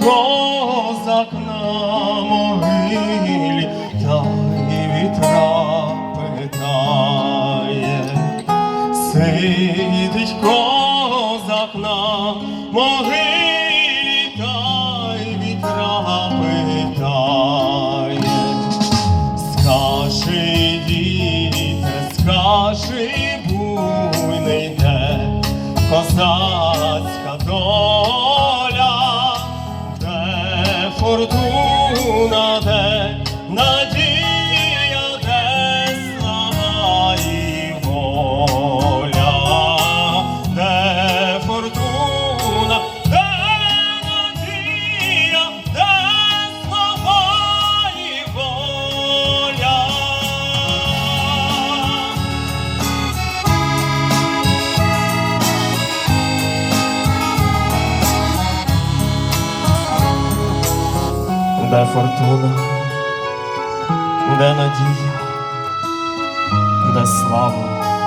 проза на могилі та і вітра питає, сидить козак на могилі та й вітра питає, скажи діте, скажи буйний де э, козацька доля де фортуна, Де фортуна, де надія, де слава.